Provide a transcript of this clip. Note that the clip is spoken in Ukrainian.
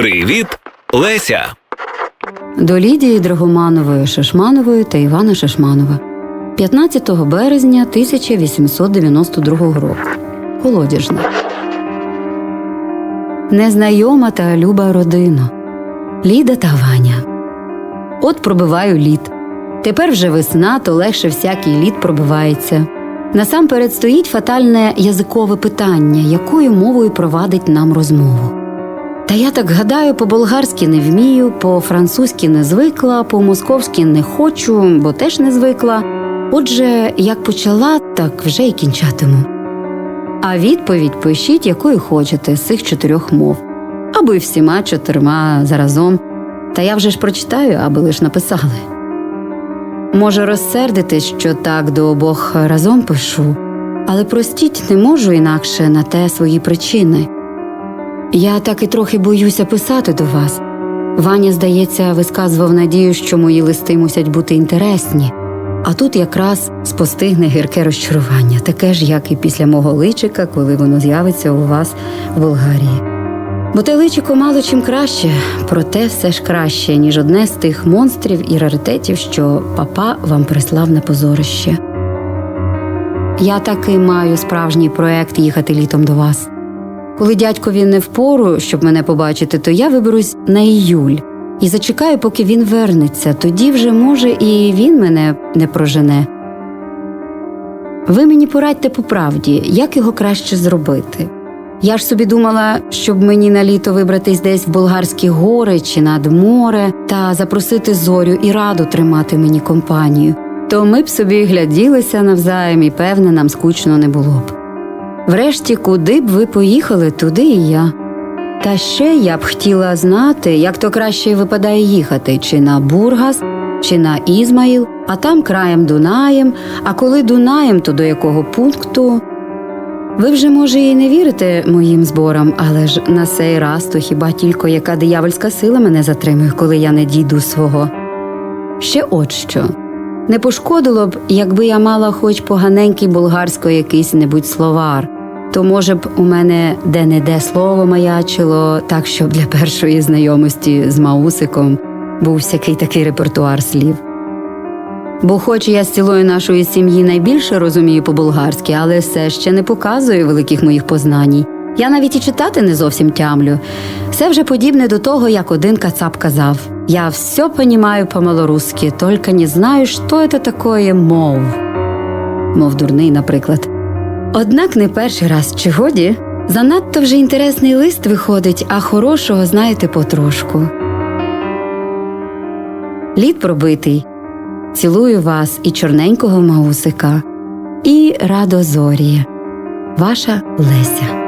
Привіт, Леся. До Лідії Драгоманової Шишманової та Івана Шишманова 15 березня 1892 року. Колодяжна. Незнайома та люба родина. Ліда та Ваня. От пробиваю лід. Тепер вже весна, то легше всякий лід пробивається. Насамперед стоїть фатальне язикове питання, якою мовою провадить нам розмову. Та я так гадаю, по-болгарськи не вмію, по-французьки не звикла, по-московськи не хочу, бо теж не звикла. Отже, як почала, так вже й кінчатиму. А відповідь пишіть, якою хочете з цих чотирьох мов, або й всіма чотирма заразом. Та я вже ж прочитаю, аби лиш написали. Може, розсердитись, що так до обох разом пишу, але простіть не можу інакше на те свої причини. Я так і трохи боюся писати до вас. Ваня, здається, висказував надію, що мої листи мусять бути інтересні, а тут якраз спостигне гірке розчарування, таке ж, як і після мого личика, коли воно з'явиться у вас в Болгарії. Бо те личико мало чим краще, проте все ж краще, ніж одне з тих монстрів і раритетів, що папа вам прислав на позорище. Я таки маю справжній проект їхати літом до вас. Коли дядькові не впору, щоб мене побачити, то я виберусь на іюль і зачекаю, поки він вернеться. Тоді вже, може, і він мене не прожене. Ви мені порадьте по правді, як його краще зробити. Я ж собі думала, щоб мені на літо вибратись десь в болгарські гори чи над море та запросити зорю і раду тримати мені компанію. То ми б собі гляділися навзаєм, і певне, нам скучно не було б. Врешті, куди б ви поїхали, туди і я. Та ще я б хотіла знати, як то краще випадає їхати, чи на Бургас, чи на Ізмаїл, а там краєм Дунаєм, а коли Дунаєм, то до якого пункту. Ви вже, може, і не вірите моїм зборам, але ж на сей раз то хіба тільки яка диявольська сила мене затримує, коли я не дійду свого. Ще от що. Не пошкодило б, якби я мала хоч поганенький болгарсько якийсь небудь словар, то, може б, у мене де-не-де слово маячило, так щоб для першої знайомості з Маусиком був всякий такий репертуар слів. Бо, хоч я з цілої нашої сім'ї найбільше розумію по-болгарськи, але все ще не показую великих моїх познань. Я навіть і читати не зовсім тямлю. Все вже подібне до того, як один кацап казав: Я все понімаю по-малорусски, тільки не знаю, що це такое мов. Мов дурний, наприклад. Однак не перший раз чи годі занадто вже інтересний лист виходить, а хорошого знаєте потрошку. Лід пробитий. Цілую вас і чорненького маусика, і радо зорі. Ваша Леся.